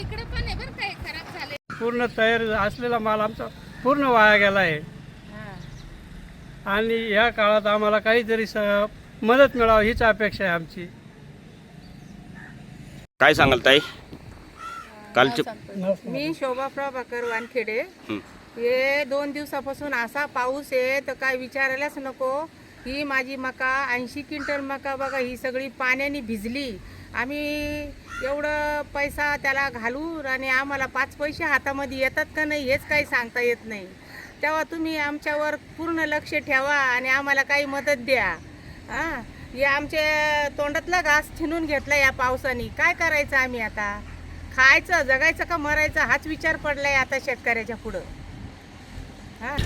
इकडे पण आहे बरं का खराब झाले पूर्ण तयार असलेला माल आमचा पूर्ण वाया गेला आहे. आणि या काळात आम्हाला काहीतरी स मदत मिळावी हीच अपेक्षा आहे आमची. काय सांगाल ताई? कालचे मी शोभा प्रभाकर वानखेडे. हं. हे दोन दिवसापासून असा पाऊस आहे तर काय विचारायलाच नको. ही माझी मका ऐंशी क्विंटल मका बघा ही सगळी पाण्याने भिजली. आम्ही एवढं पैसा त्याला घालू आणि आम्हाला पाच पैसे हातामध्ये येतात का नाही हेच काही सांगता येत नाही. तेव्हा तुम्ही आमच्यावर पूर्ण लक्ष ठेवा आणि आम्हाला काही मदत द्या. हां? हे आमच्या तोंडातला घास छिनून घेतला या पावसाने. काय करायचं आम्ही आता? खायचं जगायचं का मरायचं? हाच विचार पडला आहे आता शेतकऱ्याच्या पुढं. हा?